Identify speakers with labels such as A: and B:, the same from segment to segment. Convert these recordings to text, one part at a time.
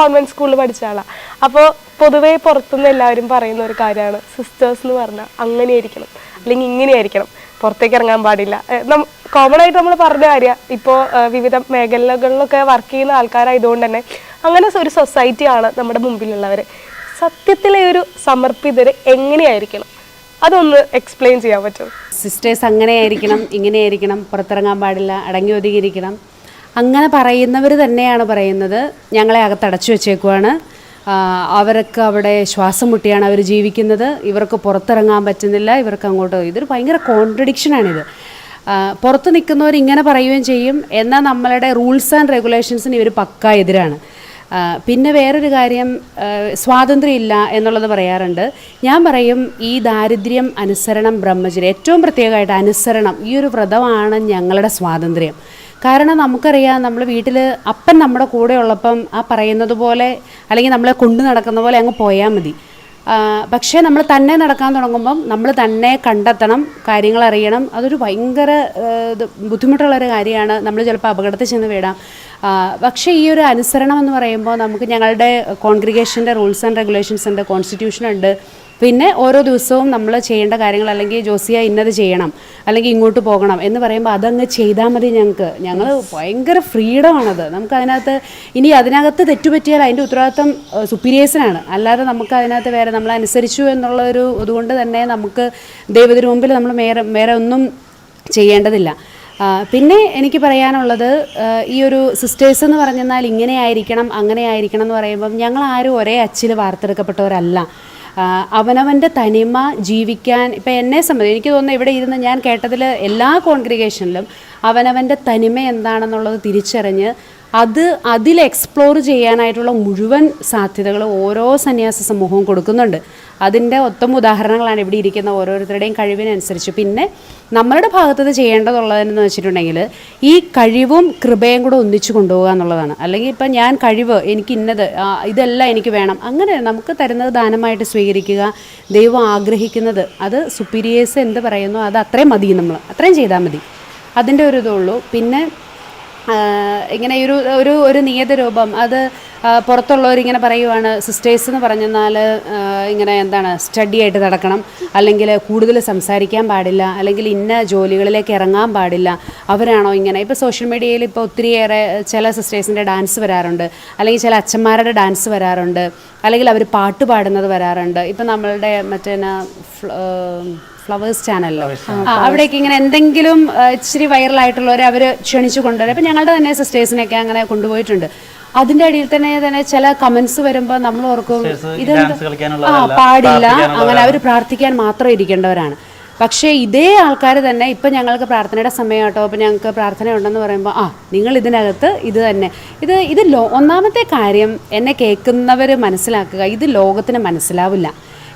A: Convent സ്കൂളിൽ പഠിച്ച ആളാണ് അപ്പോൾ പൊതുവേ പുറത്തുനിന്ന് എല്ലാവരും പറയുന്ന ഒരു കാര്യമാണ്. സിസ്റ്റേഴ്സ് എന്ന് പറഞ്ഞാൽ അങ്ങനെയായിരിക്കണം. അല്ലെങ്കിൽ ഇങ്ങനെയായിരിക്കണം. പുറത്തേക്ക് ഇറങ്ങാൻ പാടില്ല. കോമൺ ആയിട്ട് നമ്മൾ പറഞ്ഞ കാര്യം. ഇപ്പോൾ വിവിധ മേഖലകളിലൊക്കെ വർക്ക് ചെയ്യുന്ന ആൾക്കാരായതുകൊണ്ട് തന്നെ അങ്ങനെ ഒരു സൊസൈറ്റിയാണ് നമ്മുടെ മുമ്പിലുള്ളവർ സത്യത്തിലെ ഒരു സമർപ്പിതർ എങ്ങനെയായിരിക്കണം? അതൊന്ന് എക്സ്പ്ലെയിൻ ചെയ്യാൻ പറ്റുമോ?
B: സിസ്റ്റേഴ്സ് അങ്ങനെയായിരിക്കണം ഇങ്ങനെയായിരിക്കണം പുറത്തിറങ്ങാൻ പാടില്ല അടങ്ങി ഒതുങ്ങിയിരിക്കണം. അങ്ങനെ പറയുന്നവർ തന്നെയാണ് പറയുന്നത്. ഞങ്ങളെ അകത്തടച്ചു വെച്ചേക്കുവാണ്. അവരൊക്കെ അവിടെ ശ്വാസം മുട്ടിയാണ് അവർ ജീവിക്കുന്നത്. ഇവർക്ക് പുറത്തിറങ്ങാൻ പറ്റുന്നില്ല. ഇവർക്ക് അങ്ങോട്ട് ഇതൊരു ഭയങ്കര കോൺട്രഡിക്ഷനാണിത് പുറത്ത് നിൽക്കുന്നവർ ഇങ്ങനെ പറയുകയും ചെയ്യും. എന്നാൽ നമ്മളുടെ റൂൾസ് ആൻഡ് റെഗുലേഷൻസിന് ഇവർ പക്ക എതിരാണ്. പിന്നെ വേറൊരു കാര്യം സ്വാതന്ത്ര്യമില്ല എന്നുള്ളത് പറയാറുണ്ട്. ഞാൻ പറയും ഈ ദാരിദ്ര്യം അനുസരണം ബ്രഹ്മചര്യം ഏറ്റവും പ്രത്യേകമായിട്ട് അനുസരണം ഈ ഒരു വ്രതമാണ് ഞങ്ങളുടെ സ്വാതന്ത്ര്യം. കാരണം നമുക്കറിയാം നമ്മൾ വീട്ടിൽ അപ്പൻ നമ്മുടെ കൂടെ ഉള്ളപ്പം ആ പറയുന്നത് പോലെ അല്ലെങ്കിൽ നമ്മളെ കൊണ്ടു നടക്കുന്ന പോലെ അങ്ങ് പോയാൽ മതി. പക്ഷേ നമ്മൾ തന്നെ നടക്കാൻ തുടങ്ങുമ്പം നമ്മൾ തന്നെ കണ്ടെത്തണം കാര്യങ്ങൾ അറിയണം. അതൊരു ഭയങ്കര ബുദ്ധിമുട്ടുള്ളൊരു കാര്യമാണ്. നമ്മൾ ചിലപ്പോൾ അപകടത്തിൽ ചെന്ന് വീടാം പക്ഷേ ഈ ഒരു അനുസരണം എന്ന് പറയുമ്പോൾ നമുക്ക് ഞങ്ങളുടെ കോൺഗ്രിഗേഷന്റെ റൂൾസ് ആൻഡ് റെഗുലേഷൻസ് ഉണ്ട് കോൺസ്റ്റിറ്റ്യൂഷൻ ഉണ്ട്. പിന്നെ ഓരോ ദിവസവും നമ്മൾ ചെയ്യേണ്ട കാര്യങ്ങൾ അല്ലെങ്കിൽ ജോസിയ ഇന്നത് ചെയ്യണം അല്ലെങ്കിൽ ഇങ്ങോട്ട് പോകണം എന്ന് പറയുമ്പോൾ അതങ്ങ് ചെയ്താൽ മതി ഞങ്ങൾക്ക് ഞങ്ങൾ ഭയങ്കര ഫ്രീഡമാണത് നമുക്ക് അതിനകത്ത് ഇനി അതിനകത്ത് തെറ്റുപറ്റിയാൽ അതിന്റെ ഉത്തരവാദിത്തം സുപ്പീരിയേഴ്സിനാണ്. അല്ലാതെ നമുക്ക് അതിനകത്ത് വേറെ നമ്മൾ അനുസരിച്ചു എന്നുള്ള ഒരു ഇതുകൊണ്ട് തന്നെ നമുക്ക് ദൈവത്തിന് മുമ്പിൽ നമ്മൾ വേറെ വേറെ ഒന്നും ചെയ്യേണ്ടതില്ല. പിന്നെ എനിക്ക് പറയാനുള്ളത് ഈ ഒരു സിസ്റ്റേഴ്സ് എന്ന് പറഞ്ഞാൽ ഇങ്ങനെ ആയിരിക്കണം അങ്ങനെ ആയിരിക്കണം എന്ന് പറയുമ്പം ഞങ്ങൾ ആരും ഒരേ അച്ചിൽ വാർത്തെടുക്കപ്പെട്ടവരല്ല. അവനവന്റെ തനിമ ജീവിക്കാൻ ഇപ്പം എന്നെ സംബന്ധിച്ച് എനിക്ക് തോന്നുന്നു ഇവിടെ ഇരുന്ന് ഞാൻ കേട്ടതിൽ എല്ലാ കോൺഗ്രിഗേഷനിലും അവനവന്റെ തനിമ എന്താണെന്നുള്ളത് തിരിച്ചറിഞ്ഞ് അത് അതിൽ എക്സ്പ്ലോർ ചെയ്യാനായിട്ടുള്ള മുഴുവൻ സാധ്യതകൾ ഓരോ സന്യാസ സമൂഹവും കൊടുക്കുന്നുണ്ട്. അതിന്റെ ഒത്തം ഉദാഹരണങ്ങളാണ് ഇവിടെ ഇരിക്കുന്ന ഓരോരുത്തരുടെയും കഴിവിനനുസരിച്ച്. പിന്നെ നമ്മളുടെ ഭാഗത്തത് ചെയ്യേണ്ടതുള്ളതെന്ന് വെച്ചിട്ടുണ്ടെങ്കിൽ ഈ കഴിവും കൃപയും കൂടെ ഒന്നിച്ചു കൊണ്ടുപോകുക എന്നുള്ളതാണ്. അല്ലെങ്കിൽ ഇപ്പം ഞാൻ കഴിവ് എനിക്ക് ഇന്നത് ഇതെല്ലാം എനിക്ക് വേണം. അങ്ങനെ നമുക്ക് തരുന്നത് ദാനമായിട്ട് സ്വീകരിക്കുക ദൈവം ആഗ്രഹിക്കുന്നത് അത് സുപ്പീരിയേഴ്സ് എന്ത് പറയുന്നു അത് അത്രയും മതി നമ്മൾ. അത്രയും ചെയ്താൽ മതി. അതിന്റെ ഒരു ഇതുള്ളൂ. പിന്നെ ഇങ്ങനെ ഒരു ഒരു ഒരു നിയത രൂപം അത് ഇങ്ങനെ പറയുവാണ് സിസ്റ്റേഴ്സ് എന്ന് പറഞ്ഞാൽ ഇങ്ങനെ എന്താണ് സ്റ്റഡി ആയിട്ട് നടക്കണം. അല്ലെങ്കിൽ കൂടുതൽ സംസാരിക്കാൻ പാടില്ല. അല്ലെങ്കിൽ ഇന്ന ജോലികളിലേക്ക് ഇറങ്ങാൻ പാടില്ല. അവരാണോ ഇങ്ങനെ? ഇപ്പോൾ സോഷ്യൽ മീഡിയയിൽ ഇപ്പോൾ ഒത്തിരിയേറെ ചില സിസ്റ്റേഴ്സിന്റെ ഡാൻസ് വരാറുണ്ട്. അല്ലെങ്കിൽ ചില അച്ഛന്മാരുടെ ഡാൻസ് വരാറുണ്ട്. അല്ലെങ്കിൽ അവർ പാട്ട് പാടുന്നത് വരാറുണ്ട്. ഇപ്പം നമ്മളുടെ മറ്റേ ഫ്ലവേഴ്സ് ചാനലിലോ അവിടേക്ക് ഇങ്ങനെ എന്തെങ്കിലും ഇച്ചിരി വൈറലായിട്ടുള്ളവരെ അവർ ക്ഷണിച്ചു കൊണ്ടുവരും. അപ്പം ഞങ്ങളുടെ തന്നെ സിസ്റ്റേഴ്സിനെയൊക്കെ അങ്ങനെ കൊണ്ടുപോയിട്ടുണ്ട്. അതിന്റെ അടിയിൽ തന്നെ തന്നെ ചില കമന്റ്സ് വരുമ്പോൾ നമ്മൾ ഓർക്കും
C: ഇത്
B: ആ പാടില്ല. അങ്ങനെ അവർ പ്രാർത്ഥിക്കാൻ മാത്രം ഇരിക്കേണ്ടവരാണ്. പക്ഷേ ഇതേ ആൾക്കാർ തന്നെ ഇപ്പം ഞങ്ങൾക്ക് പ്രാർത്ഥനയുടെ സമയം കേട്ടോ അപ്പം ഞങ്ങൾക്ക് പ്രാർത്ഥന ഉണ്ടെന്ന് പറയുമ്പോൾ ആ നിങ്ങൾ ഇതിനകത്ത് ഇത് തന്നെ. ഇത് ഇത് ലോ ഒന്നാമത്തെ കാര്യം എന്നെ കേൾക്കുന്നവർ മനസ്സിലാക്കുക ഇത് ലോകത്തിന് മനസ്സിലാവില്ല.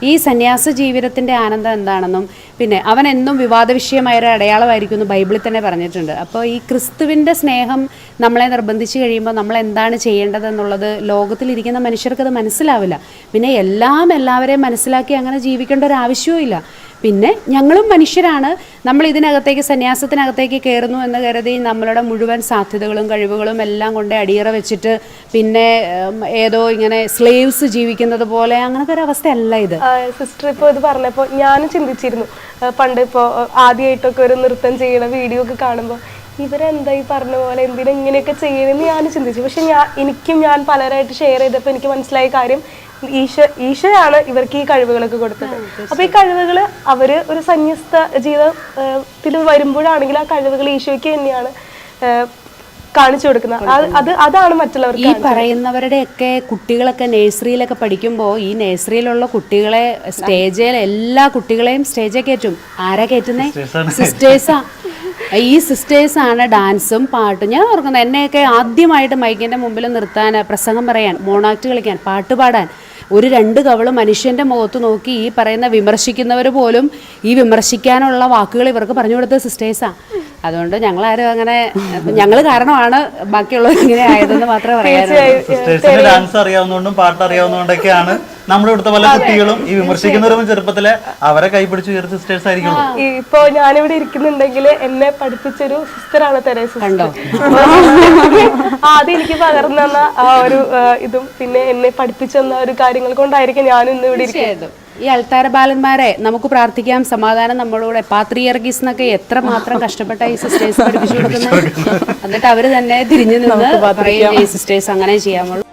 B: ഈ സന്യാസ ജീവിതത്തിന്റെ ആനന്ദം എന്താണെന്നും പിന്നെ അവൻ എന്നും വിവാദ വിഷയമായ ഒരു അടയാളമായിരിക്കും എന്ന് ബൈബിളിൽ തന്നെ പറഞ്ഞിട്ടുണ്ട്. അപ്പോൾ ഈ ക്രിസ്തുവിന്റെ സ്നേഹം നമ്മളെ നിർബന്ധിച്ച് കഴിയുമ്പോൾ നമ്മൾ എന്താണ് ചെയ്യേണ്ടതെന്നുള്ളത് ലോകത്തിലിരിക്കുന്ന മനുഷ്യർക്ക് അത് മനസ്സിലാവില്ല. പിന്നെ എല്ലാം എല്ലാവരെയും മനസ്സിലാക്കി അങ്ങനെ ജീവിക്കേണ്ട ഒരു ആവശ്യവും ഇല്ല. പിന്നെ ഞങ്ങളും മനുഷ്യരാണ്. നമ്മൾ ഇതിനകത്തേക്ക് സന്യാസത്തിനകത്തേക്ക് കയറുന്നു എന്ന് കരുതി നമ്മളുടെ മുഴുവൻ സാധ്യതകളും കഴിവുകളും എല്ലാം കൊണ്ട് അടിയറ വെച്ചിട്ട് പിന്നെ ഏതോ ഇങ്ങനെ സ്ലേവ്സ് ജീവിക്കുന്നത് പോലെ അങ്ങനത്തെ ഒരു അവസ്ഥയല്ല ഇത്.
A: സിസ്റ്റർ ഇപ്പോൾ ഇത് പറഞ്ഞപ്പോൾ ഞാനും ചിന്തിച്ചിരുന്നു. പണ്ട് ഇപ്പോൾ ആദ്യമായിട്ടൊക്കെ ഒരു നൃത്തം ചെയ്യണ വീഡിയോ ഒക്കെ കാണുമ്പോൾ ഇവരെന്താ ഈ പറഞ്ഞ പോലെ എന്തിനാ ഇങ്ങനെയൊക്കെ ചെയ്യണമെന്ന് ഞാൻ ചിന്തിച്ചു. പക്ഷെ ഞാൻ എനിക്കും ഞാൻ പലരായിട്ട് ഷെയർ ചെയ്തപ്പോൾ എനിക്ക് മനസ്സിലായ കാര്യം ഈശോ ഈശോയാണ് ഇവർക്ക് ഈ കഴിവുകളൊക്കെ കൊടുത്തത്. അപ്പൊ ഈ കഴിവുകൾ അവർ ഒരു സന്യസ്ത ജീവിതത്തിൽ വരുമ്പോഴാണെങ്കിൽ ആ കഴിവുകൾ ഈശോയ്ക്ക് തന്നെയാണ്. കാണിച്ചു കൊടുക്കുന്നത്. അത് അത് അതാണ് മറ്റുള്ളവർക്ക്
B: ഈ പറയുന്നവരുടെയൊക്കെ കുട്ടികളൊക്കെ നേഴ്സറിയിലൊക്കെ പഠിക്കുമ്പോൾ ഈ നേഴ്സറിയിലുള്ള കുട്ടികളെ സ്റ്റേജിൽ എല്ലാ കുട്ടികളെയും സ്റ്റേജിൽ കയറ്റും. ആരാ കയറ്റുന്നേ? സിസ്റ്റേഴ്സാ ഈ സിസ്റ്റേഴ്സ് ആണ് ഡാൻസും പാട്ടും. ഞാൻ ഓർക്കുന്നത് എന്നെയൊക്കെ ആദ്യമായിട്ട് മൈക്കിന്റെ മുമ്പിൽ നിർത്താൻ പ്രസംഗം പറയാൻ മോണാക്ട് കളിക്കാൻ പാട്ട് പാടാൻ ഒരു രണ്ട് കവൾ മനുഷ്യന്റെ മുഖത്ത് നോക്കി ഈ പറയുന്ന വിമർശിക്കുന്നവർ പോലും ഈ വിമർശിക്കാനുള്ള വാക്കുകൾ ഇവർക്ക് പറഞ്ഞു കൊടുത്ത സിസ്റ്റേഴ്സാണ് അതുകൊണ്ട് ഞങ്ങൾ ആരും അങ്ങനെ ഞങ്ങൾ കാരണമാണ് ബാക്കിയുള്ളവർ ഇങ്ങനെ ആയതെന്ന് മാത്രമേ
C: സിസ്റ്റേഴ്സിന് ഡാൻസ് അറിയാവുന്നതുകൊണ്ടും പാട്ട് അറിയാവുന്നതുകൊണ്ടൊക്കെയാണ് നമ്മുടെ ഇവിടുത്തെ പല കുട്ടികളും ഈ വിമർശിക്കുന്നവരും ചെറുപ്പത്തിലെ അവരെ കൈപിടിച്ച് ഉയർന്ന സിസ്റ്റേഴ്സ്
A: ആയിരിക്കും ഇപ്പോ ഞാനിവിടെ ഇരിക്കുന്നുണ്ടെങ്കിൽ എന്നെ പഠിപ്പിച്ചൊരു സിസ്റ്ററാണ് തെരേസ
B: കണ്ടോ?
A: ആദ്യം എനിക്ക് പകർന്നു തന്ന ആ ഒരു ഇതും പിന്നെ എന്നെ പഠിപ്പിച്ചെന്ന ഒരു കാര്യങ്ങൾ കൊണ്ടായിരിക്കും ഞാൻ ഇന്ന് ഇവിടെ ഇരിക്കുന്നത്.
B: ഈ അൾത്താര ബാലന്മാരെ നമുക്ക് പ്രാർത്ഥിക്കാം. സമാധാനം നമ്മളോട്. പാത്രിയർഗീസ് എന്നൊക്കെ എത്ര മാത്രം കഷ്ടപ്പെട്ട ഈ സിസ്റ്റേഴ്സ് പഠിപ്പിച്ചു കൊടുക്കുന്നത്. എന്നിട്ട് അവർ തന്നെ തിരിഞ്ഞു നിന്ന് പറയും ഈ സിസ്റ്റേഴ്സ് അങ്ങനെ ചെയ്യാമുള്ളൂ